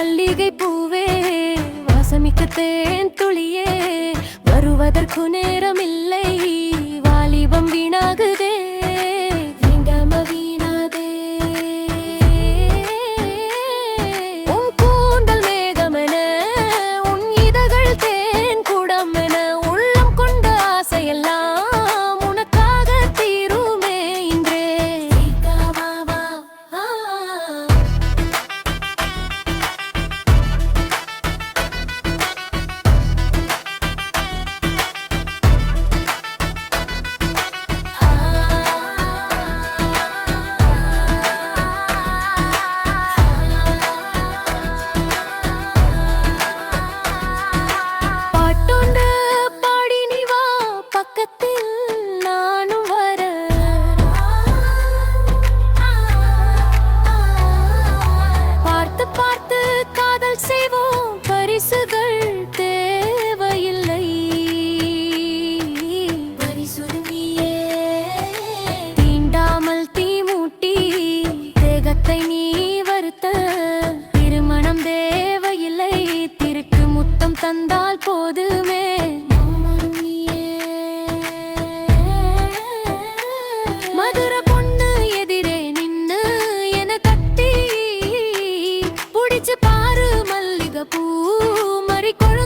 மல்லிகை பூவே வாசமிக்க தேன் துளியே வருவதற்கு நேரமில்லை. வாலிபம் தந்தால் போதுமே. மதுர பொண்ணு எதிரே நின்னு என கட்டி புடிச்சு பாரு மல்லிகை பூ மறி கொழ